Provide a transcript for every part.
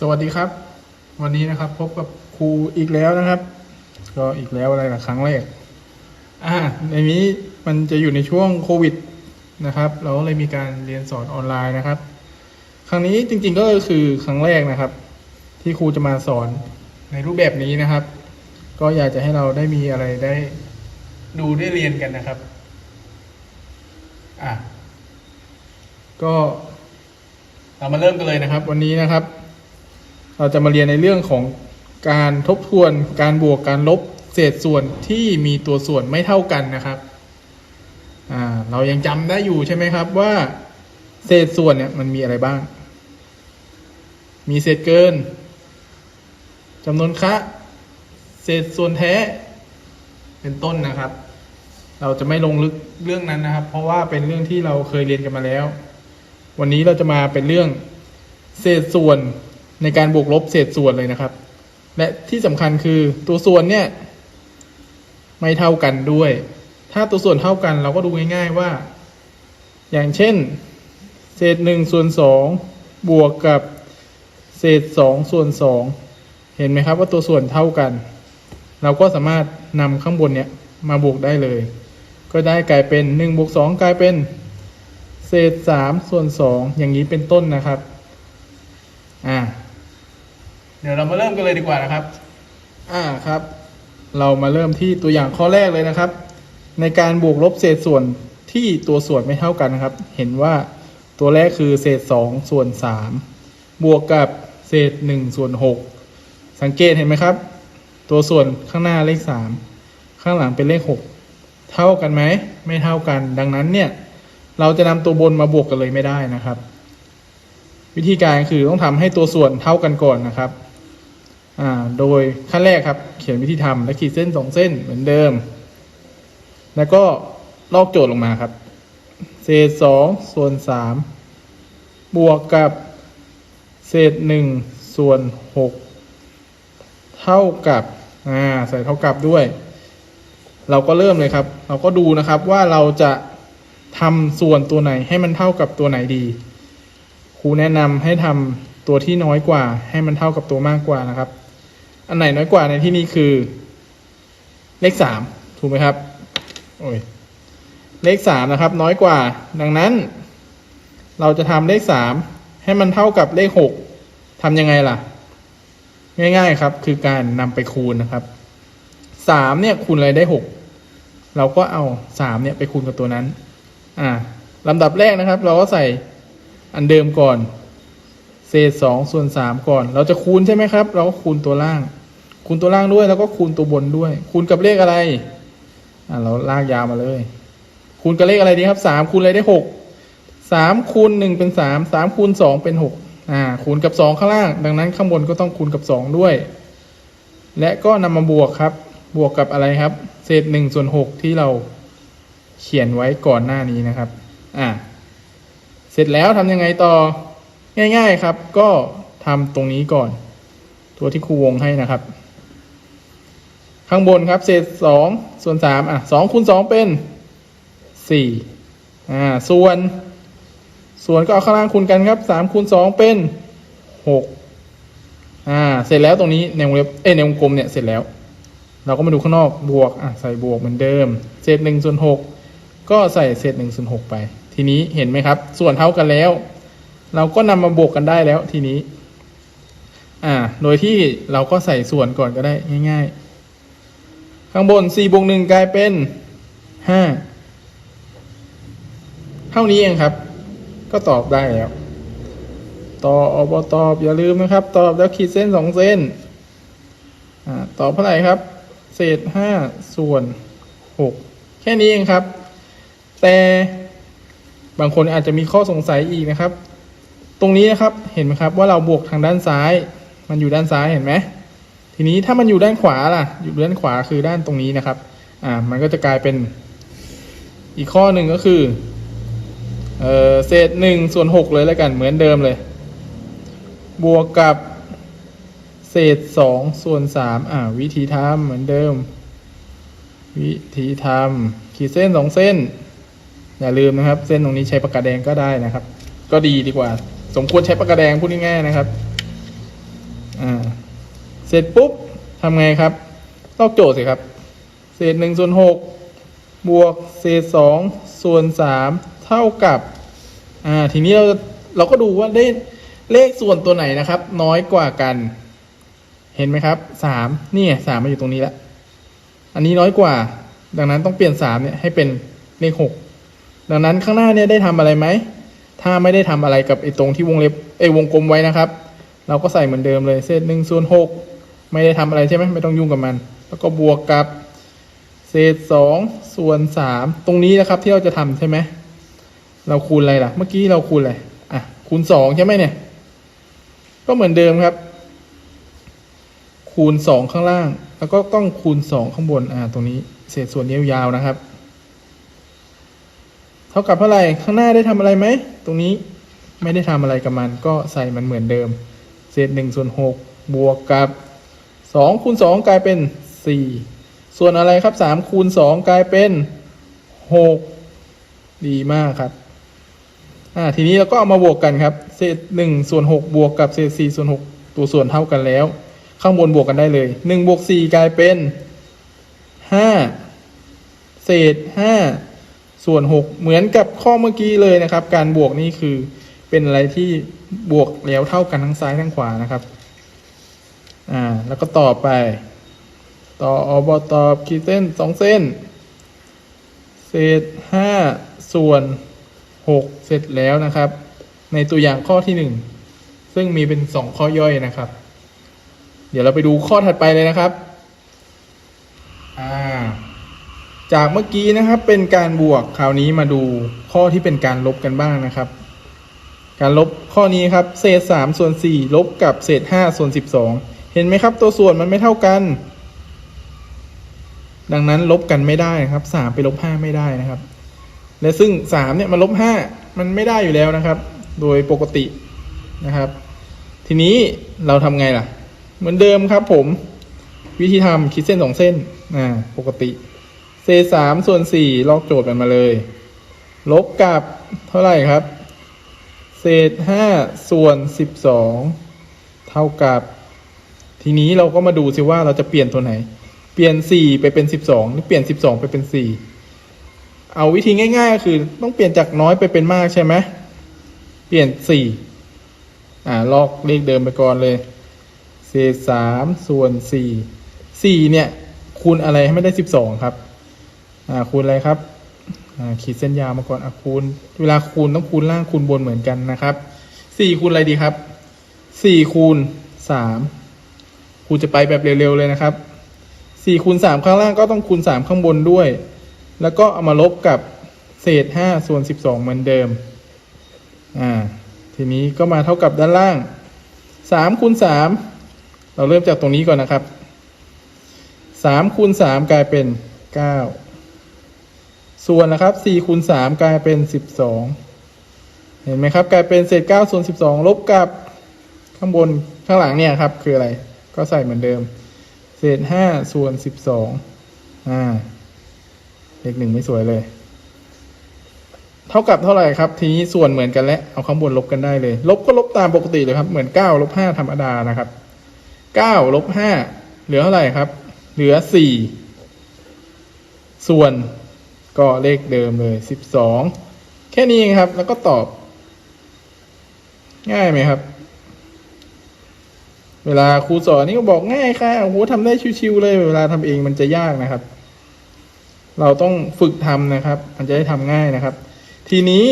สวัสดีครับ วันนี้นะครับพบกับครูอีกแล้วนะครับ ก็อีกแล้วอะไรละครั้งแรกอ่าในนี้มันจะอยู่ในช่วงโควิดนะครับ เราก็เลยมีการเรียนสอนออนไลน์นะครับ ครั้งนี้จริงๆก็คือครั้งแรกนะครับ ที่ครูจะมาสอนในรูปแบบนี้นะครับ ก็อยากจะให้เราได้มีอะไรได้ดูได้เรียนกันนะครับอะก็เรามาเริ่มกันเลยนะครับ วันนี้นะครับ เราจะมาเรียนในเรื่องของการทบทวน การบวกการลบเศษส่วนที่มีตัวส่วนไม่เท่ากันนะครับเรายังจำได้อยู่ใช่ไหมครับว่า เศษส่วนเนี่ยมันมีอะไรบ้าง มีเศษเกินจำนวนคะเศษส่วนแท้ เป็นต้นนะครับ เราจะไม่ลงลึกเรื่องนั้นนะครับ เพราะว่าเป็นเรื่องที่เราเคยเรียนกันมาแล้ว วันนี้เราจะมาเป็นเรื่อง เศษส่วน ในการบวกลบเศษส่วนเลยนะครับ และที่สำคัญคือตัวส่วนเนี่ยไม่เท่ากันด้วย ถ้าตัวส่วนเท่ากันเราก็ดูง่าย ๆว่า อย่างเช่น เศษหนึ่งส่วนสองบวกกับเศษสองส่วนสองเห็นไหมครับว่าตัวส่วนเท่ากัน เราก็สามารถนำข้างบนเนี่ยมาบวกได้เลย ก็ได้กลายเป็นหนึ่งบวกสองกลายเป็น เศษสามส่วนสองอย่างนี้เป็นต้นนะครับ อ่า เดี๋ยวเรามาเริ่มกันเลยดีกว่านะครับ อ่าครับ เรามาเริ่มที่ตัวอย่างข้อแรกเลยนะครับ ในการบวกลบเศษส่วนที่ตัวส่วนไม่เท่ากันนะครับ เห็นว่าตัวแรกคือเศษสองส่วนสามบวกกับเศษหนึ่งส่วนหกสังเกตเห็นไหมครับ ตัวส่วนข้างหน้าเลขสามข้างหลังเป็นเลขหกเท่ากันไหม ไม่เท่ากัน ดังนั้นเนี่ย เราจะนำตัวบนมาบวกกันเลยไม่ได้นะครับ วิธีการคือต้องทำให้ตัวส่วนเท่ากันก่อนนะครับ โดยขั้นแรกครับ เขียนวิธีทำและขีดเส้นสองเส้นเหมือนเดิม แล้วก็ลอกโจทย์ลงมาครับ เศษสองส่วนสามบวกกับเศษหนึ่งส่วนหกเท่ากับอ่าใส่เท่ากับด้วย เราก็เริ่มเลยครับ เราก็ดูนะครับว่าเราจะทำส่วนตัวไหนให้มันเท่ากับตัวไหนดีครูแนะนำให้ทำตัวที่น้อยกว่าให้มันเท่ากับตัวมากกว่านะครับ อันไหนน้อยกว่าในที่นี้คือ เลขสามถูกไหมครับโอ้ยเลขสามนะครับ น้อยกว่า ดังนั้น เราจะทำเลขสามให้มันเท่ากับเลขหกทำยังไงล่ะ ง่ายๆครับ คือการนำไปคูณนะครับสามเนี่ยคูณอะไรได้หกเราก็เอาสามเนี่ยไปคูณกับตัวนั้น อ่าลำดับแรกนะครับ เราก็ใส่อันเดิมก่อน ศษสองส่วนสามก่อน เราจะคูณใช่ไหมครับ เราก็คูณตัวล่าง คูณตัวล่างด้วย แล้วก็คูณตัวบนด้วย คูณกับเลขอะไรอ่าเราลากยาวมาเลย คูณกับเลขอะไรดีครับสามคูณอะไรได้หกสามคูณหนึ่งเป็นสามสามคูณสองเป็นหกอ่า คูณกับสองข้างล่าง ดังนั้นข้างบนก็ต้องคูณกับสองด้วย และก็นำมาบวกครับ บวกกับอะไรครับ เศษหนึ่งส่วนหกที่เราเขียนไว้ก่อนหน้านี้นะครับ อ่า เสร็จแล้วทำยังไงต่อ ง่าย ๆครับ ก็ทำตรงนี้ก่อน ตัวที่ครูวงให้นะครับ ข้างบนครับ เศษสองส่วนสามอะสองคูณสองเป็นสี่อ่าส่วน ส่วนก็เอาข้างล่างคูณกันครับสามคูณสองเป็นหกอ่า เสร็จแล้วตรงนี้ในวงเล็บเอ้ในวงกลมเนี่ยเสร็จแล้ว เราก็มาดูข้างนอกบวกอะใส่บวกเหมือนเดิม เศษหนึ่งส่วนหกก็ใส่เศษหนึ่งส่วนหกไป ทีนี้เห็นไหมครับ ส่วนเท่ากันแล้ว เราก็นำมาบวกกันได้แล้วทีนี้ อ่า โดยที่เราก็ใส่ส่วนก่อนก็ได้ง่าย ๆ ข้างบนสี่บวกหนึ่งกลายเป็นห้าเท่านี้เองครับ ก็ตอบได้แล้วตอบอบตอบอย่าลืมนะครับ ตอบแล้วขีดเส้นสองเส้นอตอบเท่าไหร่ครับ เศษห้าส่วนหกแค่นี้เองครับ แต่บางคนอาจจะมีข้อสงสัยอีกนะครับ ตรงนี้นะครับเห็นไหมครับว่าเราบวกทางด้านซ้าย มันอยู่ด้านซ้ายเห็นไหมทีนี้ถ้ามันอยู่ด้านขวาล่ะ อยู่ด้านขวาคือด้านตรงนี้นะครับอ่ามันก็จะกลายเป็นอีกข้อหนึ่งก็คือเออเศษหนึ่งส่วนหกเลยแล้วกันเหมือนเดิมเลย บวกกับเศษสองส่วนสามอ่าวิธีทำเหมือนเดิม วิธีทำขีดเส้นสองเส้น อย่าลืมนะครับ เส้นตรงนี้ใช้ปากกาแดงก็ได้นะครับ ก็ดีดีกว่า สมควรใช้ปากกาแดงพูดง่ายๆนะครับ อ่า เสร็จปุ๊บทำไงครับ ลอกโจทย์สิครับ เศษหนึ่งส่วนหกบวกเศษสองส่วนสามเท่ากับ อ่า ทีนี้เราเราก็ดูว่าเลขเลขส่วนตัวไหนนะครับ น้อยกว่ากัน เห็นไหมครับสามนี่สามมาอยู่ตรงนี้แล้วอันนี้น้อยกว่า ดังนั้นต้องเปลี่ยนสามเนี่ยให้เป็นเลขหกดังนั้นข้างหน้าเนี่ยได้ทำอะไรไหม ถ้าไม่ได้ทำอะไรกับไอ้ตรงที่วงเล็บไอ้วงกลมไว้นะครับ เราก็ใส่เหมือนเดิมเลยเศษหนึ่งส่วนหกไม่ได้ทำอะไรใช่ไหมไม่ต้องยุ่งกับมัน แล้วก็บวกกับเศษสองส่วนสามตรงนี้นะครับที่เราจะทำใช่ไหมเราคูณอะไรล่ะ เมื่อกี้เราคูณอะไรอะคูณสองใช่ไหมเนี่ย ก็เหมือนเดิมครับ คูณสองข้างล่าง แล้วก็ต้องคูณสองข้างบนอ่าตรงนี้เศษส่วนยาวๆนะครับ ท่ากับเท่าไหร่ข้างหน้าได้ทำอะไรไหม ตรงนี้ไม่ได้ทำอะไรกับมัน ก็ใส่มันเหมือนเดิม เศษหนึ่งส่วนหกบวกกับสองคูณสองกลายเป็นสี่ส่วนอะไรครับสามคูณสองกลายเป็นหกดีมากครับอ่าทีนี้เราก็เอามาบวกกันครับ เศษหนึ่งส่วนหกบวกกับเศษสี่ส่วนหกตัวส่วนเท่ากันแล้ว ข้างบนบวกกันได้เลยหนึ่งบวกสี่กลายเป็นห้าเศษห้า ส่วนหกเหมือนกับข้อเมื่อกี้เลยนะครับ การบวกนี่คือเป็นอะไรที่บวกแล้วเท่ากันทั้งซ้ายทั้งขวานะครับ อ่า แล้วก็ต่อไป ต่ออบตอบขีดเส้นสองเส้น เศษห้าส่วนหกเสร็จแล้วนะครับ ในตัวอย่างข้อที่หนึ่งซึ่งมีเป็นสองข้อย่อยนะครับ เดี๋ยวเราไปดูข้อถัดไปเลยนะครับ อ่า จากเมื่อกี้นะครับเป็นการบวกคราวนี้มาดูข้อที่เป็นการลบกันบ้างนะครับ การลบข้อนี้ครับเศษสามส่วนสี่ลบกับเศษห้าส่วนสิบสองเห็นไหมครับ ตัวส่วนมันไม่เท่ากัน ดังนั้นลบกันไม่ได้ครับสามไปลบห้าไม่ได้นะครับ และซึ่งสามเนี่ยมันลบห้ามันไม่ได้อยู่แล้วนะครับ โดยปกตินะครับ ทีนี้เราทำไงล่ะ เหมือนเดิมครับผม วิธีทำคิดเส้นสองเส้นอ่าปกติ เศษสามส่วนสี่ลอกโจทย์มันมาเลย ลบกับเท่าไหร่ครับ เศษห้าส่วนสิบสองเท่ากับ ทีนี้เราก็มาดูสิว่าเราจะเปลี่ยนตัวไหน เปลี่ยนสี่ไปเป็นสิบสองหรือเปลี่ยนสิบสองไปเป็นสี่เอาวิธีง่ายๆก็คือต้องเปลี่ยนจากน้อยไปเป็นมากใช่ไหมเปลี่ยนสี่อ่าลอกเลขเดิมไปก่อนเลย เศษสามส่วนสี่สี่เนี่ย คูณอะไรให้ไม่ได้สิบสองครับ คูณอะไรครับอ่าขีดเส้นยาวมาก่อนอะคูณ เวลาคูณต้องคูณล่างคูณบนเหมือนกันนะครับสี่คูณอะไรดีครับสี่คูณสามคูณจะไปแบบเร็วๆเลยนะครับสี่คูณสามข้างล่างก็ต้องคูณสามข้างบนด้วย แล้วก็เอามาลบกับเศษห้าส่วนสิบสองเหมือนเดิม อ่า ทีนี้ก็มาเท่ากับด้านล่างสามคูณสามเราเริ่มจากตรงนี้ก่อนนะครับสามคูณสามกลายเป็นเก้า ส่วนนะครับสี่คูณสามกลายเป็นสิบสองเห็นไหมครับ กลายเป็นเศษเก้าส่วนสิบสองลบกับข้างบนข้างหลังเนี่ยครับ คืออะไร ก็ใส่เหมือนเดิม เศษห้าส่วนสิบสองอ่าเลขหนึ่งไม่สวยเลย เท่ากับเท่าไหร่ครับ ทีนี้ส่วนเหมือนกันแล้ว เอาข้างบนลบกันได้เลย ลบก็ลบตามปกติเลยครับ เหมือนเก้าลบห้าธรรมดานะครับเก้าลบห้าเหลือเท่าไหร่ครับ เหลือสี่ส่วน ก็เลขเดิมเลยสิบสองแค่นี้เองครับ แล้วก็ตอบ ง่ายไหมครับ เวลาครูสอนนี่ก็บอกง่ายค่ะโอ้โหทำได้ชิวๆเลย เวลาทำเองมันจะยากนะครับ เราต้องฝึกทำนะครับ มันจะได้ทำง่ายนะครับ ทีนี้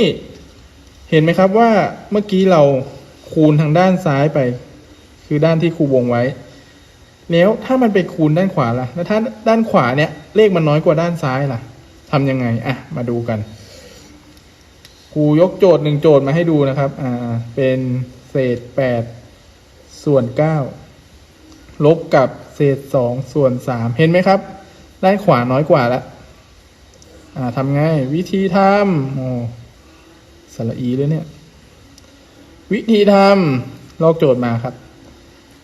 เห็นไหมครับว่าเมื่อกี้เราคูณทางด้านซ้ายไป คือด้านที่ครูวงไว้ แล้วถ้ามันไปคูณด้านขวาล่ะ แล้วถ้าด้านขวาเนี่ย เลขมันน้อยกว่าด้านซ้ายล่ะ ทำยังไงอะมาดูกันครูยกโจทย์หนึ่งโจทย์มาให้ดูนะครับ อ่า เป็นเศษแปดส่วนเก้าลบกับเศษสองส่วนสามเห็นไหมครับด้านขวาน้อยกว่าล้วอ่าทำไงวิธีทำโอ้สระอีเลยเนี่ย วิธีทำลอกโจทย์มาครับ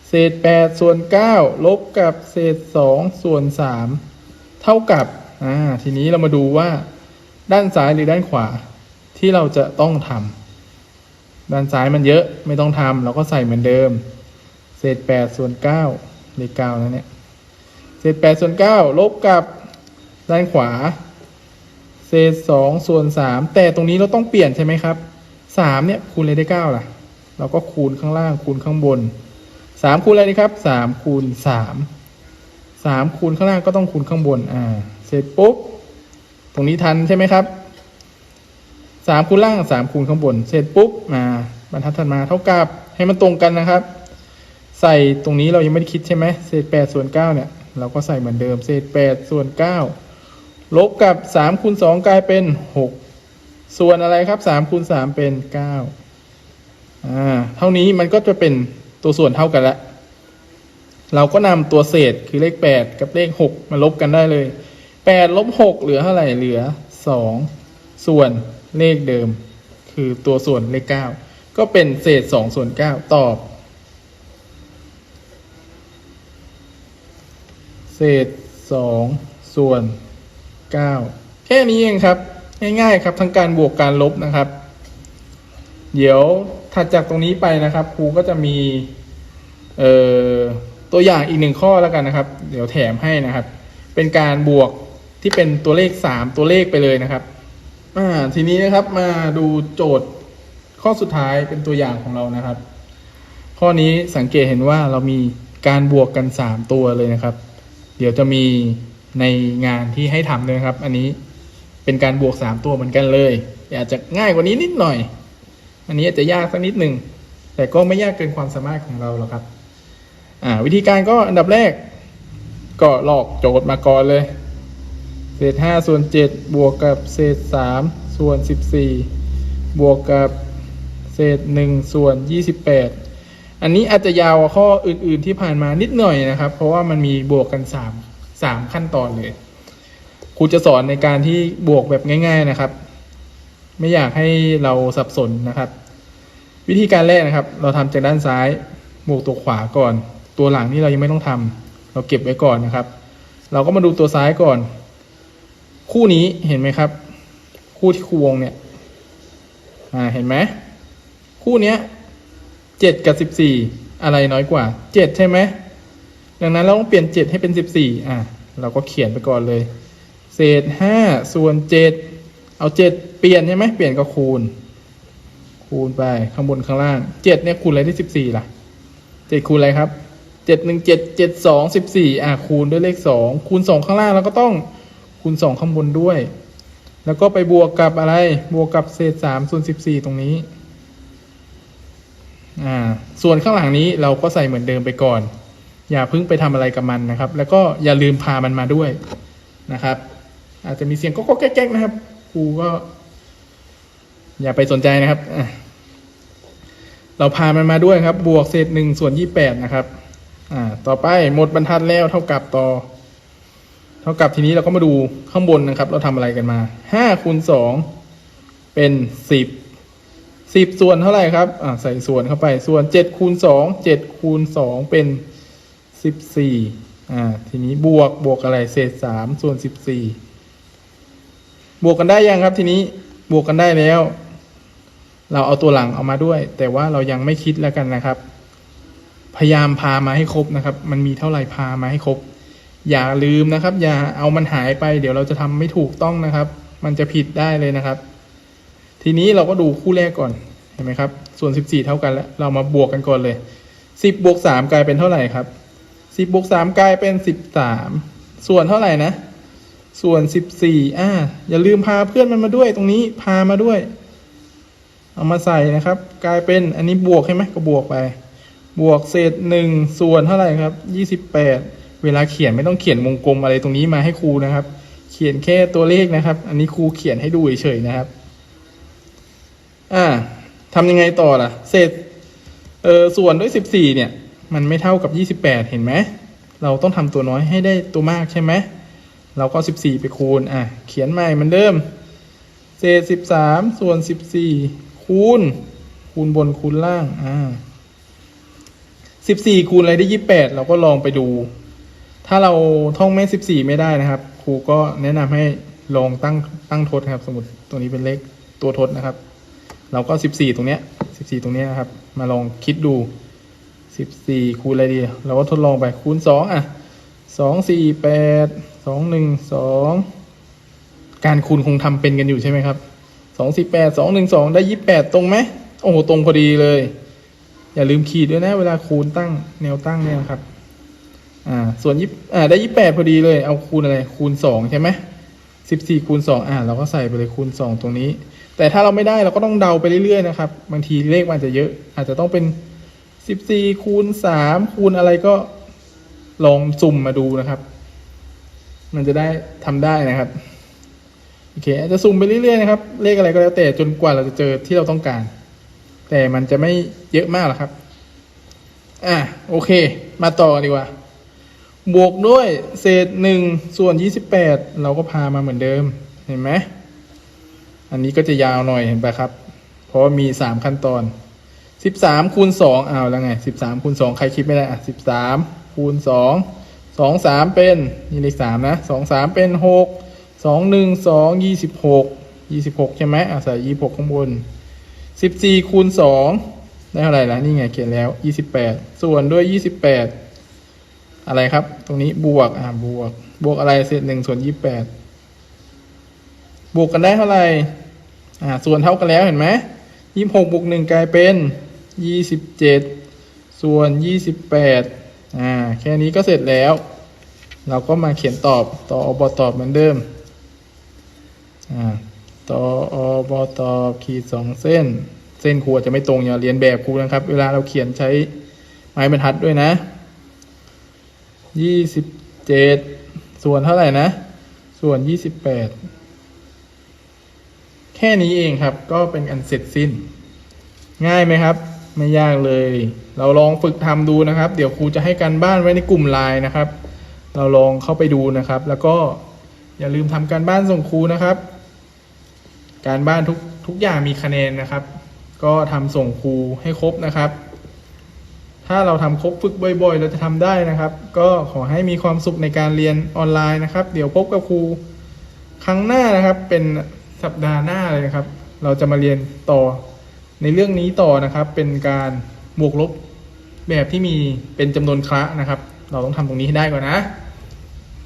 เศษแปดส่วนเก้าลบกับเศษสองส่วนสามเท่ากับ อ่าทีนี้เรามาดูว่า ด้านซ้ายหรือด้านขวาที่เราจะต้องทำด้านซ้ายมันเยอะไม่ต้องทำเราก็ใส่เหมือนเดิม เศษแปดส่วนเก้าเลขเก้านะเนี่ยเศษแปดส่วนเก้าลบกับด้านขวา เศษสองส่วนสามแต่ตรงนี้เราต้องเปลี่ยนใช่ไหมครับสามเนี่ยคูณอะไรได้เก้าล่ะ เราก็คูณข้างล่างคูณข้างบนสามคูณอะไรดีครับสามคูณสามสามคูณข้างล่างก็ต้องคูณข้างบนอ่า เสร็จปุ๊บ ตรงนี้ทันใช่ไหมครับสามคูณล่างสามคูณข้างบน เสร็จปุ๊บมาบรรทัดถัดมาเท่ากับให้มันตรงกันนะครับ ใส่ตรงนี้เรายังไม่ได้คิดใช่ไหมเศษแปดส่วนเก้าเนี่ย เราก็ใส่เหมือนเดิม เศษแปดส่วนเก้าลบกับสามคูณสองกลายเป็นหกส่วนอะไรครับสามคูณสามเป็นเก้าอ่าเท่านี้มันก็จะเป็นตัวส่วนเท่ากันล้วเราก็นำตัวเศษคือเลขแปดกับเลขหกมาลบกันได้เลย แปดลบหกเหลือเท่าไหร่เหลือสองส่วนเลขเดิม คือตัวส่วนเลขเก้าก็เป็นเศษสองส่วนเก้าตอบ เศษสองส่วนเก้าแค่นี้เองครับ ง่ายๆครับ ทั้งการบวกการลบนะครับ เดี๋ยวถัดจากตรงนี้ไปนะครับครูก็จะมีตัวอย่างอีกหนึ่งข้อแล้วกันนะครับ เดี๋ยวแถมให้นะครับ เป็นการบวก ที่เป็นตัวเลขสามตัวเลขไปเลยนะครับอ่าทีนี้นะครับมาดูโจทย์ข้อสุดท้ายเป็นตัวอย่างของเรานะครับ ข้อนี้สังเกตเห็นว่าเรามีการบวกกันสามตัวเลยนะครับ เดี๋ยวจะมีในงานที่ให้ทำเลยนะครับ อันนี้เป็นการบวกสามตัวเหมือนกันเลยอาจจะง่ายกว่านี้นิดหน่อย อันนี้อาจจะยากสักนิดหนึ่งแต่ก็ไม่ยากเกินความสามารถของเราหรอกครับ อ่า วิธีการก็อันดับแรก ก็ลอกโจทย์มาก่อนเลย เศษห้าส่วนเจ็ดบวกกับเศษสามส่วนสิบสี่บวกกับเศษหนึ่งส่วนยี่สิบแปดอันนี้อาจจะยาวกว่าข้ออื่น ๆที่ผ่านมานิดหน่อยนะครับ เพราะว่ามันมีบวกกันสามสามขั้นตอนเลยครูจะสอนในการที่บวกแบบง่าย ๆนะครับ ไม่อยากให้เราสับสนนะครับ วิธีการแรกนะครับ เราทำจากด้านซ้ายบวกตัวขวาก่อน ตัวหลังนี่เรายังไม่ต้องทำเราเก็บไว้ก่อนนะครับ เราก็มาดูตัวซ้ายก่อน คู่นี้เห็นไหมครับ คู่ที่ครูวงเนี่ย อ่าเห็นไหมคู่เนี้ยเจ็ดกับสิบสี่อะไรน้อยกว่าเจ็ดใช่ไหมดังนั้นเราต้องเปลี่ยนเจ็ดให้เป็นสิบสี่อ่าเราก็เขียนไปก่อนเลย เศษห้าส่วนเจ็ดเอาเจ็ดเปลี่ยนใช่ไหมเปลี่ยนก็คูณ คูณไปข้างบนข้างล่างเจ็ดเนี่ยคูณอะไรได้สิบสี่ล่ะเจ็ดคูณอะไรครับเจ็ดหนึ่งเจ็ดเจ็ดสองสิบสี่อ่าคูณด้วยเลขสองคูณสองข้างล่างเราก็ต้อง คูณสองข้างบนด้วย แล้วก็ไปบวกกับอะไร บวกกับเศษสามส่วนสิบสี่ตรงนี้ อ่า ส่วนข้างหลังนี้เราก็ใส่เหมือนเดิมไปก่อน อย่าเพิ่งไปทำอะไรกับมันนะครับ แล้วก็อย่าลืมพามันมาด้วยนะครับ อาจจะมีเสียงก็ก็แก๊กๆนะครับครูก็ อย่าไปสนใจนะครับเราพามันมาด้วยครับ บวกเศษหนึ่งส่วนยี่แปดนะครับ อ่า ต่อไปหมดบรรทัดแล้วเท่ากับต่อ เท่ากับทีนี้เราก็มาดูข้างบนนะครับ เราทำอะไรกันมาห้าคูณสองเป็นสิบสิบส่วนเท่าไหร่ครับอ่าใส่ส่วนเข้าไปส่วนเจ็ดคูณสองเจ็ดคูณสองเป็นสิบสี่อ่าทีนี้บวกบวกอะไรเศษสามส่วนสิบสี่บวกกันได้ยังครับทีนี้บวกกันได้แล้ว เราเอาตัวหลังเอามาด้วย แต่ว่าเรายังไม่คิดแล้วกันนะครับ พยายามพามาให้ครบนะครับ มันมีเท่าไหร่พามาให้ครบ อย่าลืมนะครับ อย่าเอามันหายไป เดี๋ยวเราจะทำไม่ถูกต้องนะครับ มันจะผิดได้เลยนะครับ ทีนี้เราก็ดูคู่แรกก่อนเห็นไหมครับ ส่วน 14 เท่ากันแล้ว เรามาบวกกันก่อนเลย 10บวก3กลายเป็นเท่าไหร่ครับ 10บวก3กลายเป็น 13 ส่วนเท่าไหร่นะ ส่วน 14อ่าอย่าลืมพาเพื่อนมันมาด้วยตรงนี้พามาด้วย เอามาใส่นะครับ กลายเป็นอันนี้บวกใช่ไหมก็บวกไป บวกเศษหนึ่งส่วนเท่าไหร่ครับยี่สิบแเวลาเขียนไม่ต้องเขียนวงกลมอะไรตรงนี้มาให้ครูนะครับ เขียนแค่ตัวเลขนะครับ อันนี้ครูเขียนให้ดูเฉยๆนะครับ อ่าทำยังไงต่อล่ะ เศษเออส่วนด้วยสิบสี่เนี่ย มันไม่เท่ากับยี่สิบแปดเห็นไหมเราต้องทำตัวน้อยให้ได้ตัวมากใช่ไหมเราก็สิบสี่ไปคูณอะเขียนใหม่เหมือนเดิม เศษสิบสามส่วนสิบสี่คูณ คูณบนคูณล่างอ่าสิบสี่คูณอะไรได้ยี่แปดเราก็ลองไปดู ถ้าเราท่องแม่สิบสี่ไม่ได้นะครับ ครูก็แนะนำให้ลองตั้งตั้งทดครับ สมมติตัวนี้เป็นเลขตัวทดนะครับ เราก็สิบสี่ตรงเนี้ยสิบสี่ตรงเนี้ยนะครับ มาลองคิดดูสิบสี่คูณอะไรดีเราก็ทดลองไปคูณสองอะสองสี่แปดสองหนึ่งสองการคูณคงทำเป็นกันอยู่ใช่ไหมครับสองสี่แปดสองหนึ่งสองได้ยี่แปดตรงไหมโอ้โหตรงพอดีเลย อย่าลืมขีดด้วยนะ เวลาคูณตั้งแนวตั้งเนี่ยครับ อ่า ส่วนยี่อ่าได้ยี่แปดพอดีเลย เอาคูณอะไร คูณสองใช่ไหมสิบสี่คูณสองอ่า เราก็ใส่ไปเลยคูณสองตรงนี้ แต่ถ้าเราไม่ได้เราก็ต้องเดาไปเรื่อยๆนะครับ บางทีเลขมันจะเยอะ อาจจะต้องเป็นสิบสี่คูณสามคูณอะไรก็ลองสุ่มมาดูนะครับ มันจะได้ทำได้นะครับโอเคอาจจะสุ่มไปเรื่อยๆนะครับ เลขอะไรก็แล้วแต่จนกว่าเราจะเจอที่เราต้องการ แต่มันจะไม่เยอะมากหรอกครับ อะโอเค มาต่อกันดีกว่า บวกด้วยเศษหนึ่งส่วนยี่สิบแปดเราก็พามาเหมือนเดิมเห็นไหมอันนี้ก็จะยาวหน่อยเห็นปะครับ เพราะมีสามขั้นตอนสิบสามคูณสองเอาแล้วไงสิบสามคูณสองใครคิดไม่ได้อะสิบสามคูณสองสองสามเป็นนี่เลขสามนะสองสามเป็นหกสองหนึ่งสองยี่สิบหกยี่สิบหกใช่ไหมอะใส่ยี่หกข้างบนสิบสี่คูณสองได้เท่าไหร่ละนี่ไงเขียนแล้วยี่สิบแปดส่วนด้วยยี่สิบแปด อะไรครับ ตรงนี้บวกอะบวก บวกอะไรเศษหนึ่งส่วนยี่สิบแปดบวกกันได้เท่าไหร่อ่าส่วนเท่ากันแล้วเห็นไหมยี่สิบหกบวกหนึ่งกลายเป็นยี่สิบเจ็ดส่วนยี่สิบแปดอ่าแค่นี้ก็เสร็จแล้ว เราก็มาเขียนตอบต่ออบตอบเหมือนเดิมอ่าต่ออบตอบขีดสองเส้น เส้นครูอาจจะไม่ตรงอย่าเรียนแบบครูนะครับ เวลาเราเขียนใช้ไม้บรรทัดด้วยนะ ยี่สิบเจ็ดส่วนเท่าไหร่นะ ส่วนยี่สิบแปดแค่นี้เองครับ ก็เป็นอันเสร็จสิ้น ง่ายไหมครับ ไม่ยากเลย เราลองฝึกทำดูนะครับ เดี๋ยวครูจะให้การบ้านไว้ในกลุ่มไลน์นะครับ เราลองเข้าไปดูนะครับ แล้วก็อย่าลืมทำการบ้านส่งครูนะครับ การบ้านทุกทุกอย่างมีคะแนนนะครับ ก็ทำส่งครูให้ครบนะครับ ถ้าเราทำครบฝึกบ่อยๆ เราจะทำได้นะครับ ก็ขอให้มีความสุขในการเรียนออนไลน์นะครับ เดี๋ยวพบกับครูครั้งหน้านะครับ เป็นสัปดาห์หน้าเลยนะครับ เราจะมาเรียนต่อในเรื่องนี้ต่อนะครับ เป็นการบวกลบแบบที่มีเป็นจำนวนคละนะครับ เราต้องทำตรงนี้ให้ได้ก่อนนะ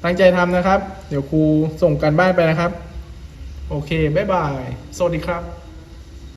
ตั้งใจทำนะครับ เดี๋ยวครูส่งการบ้านไปนะครับ โอเค บ๊ายบาย สวัสดีครับ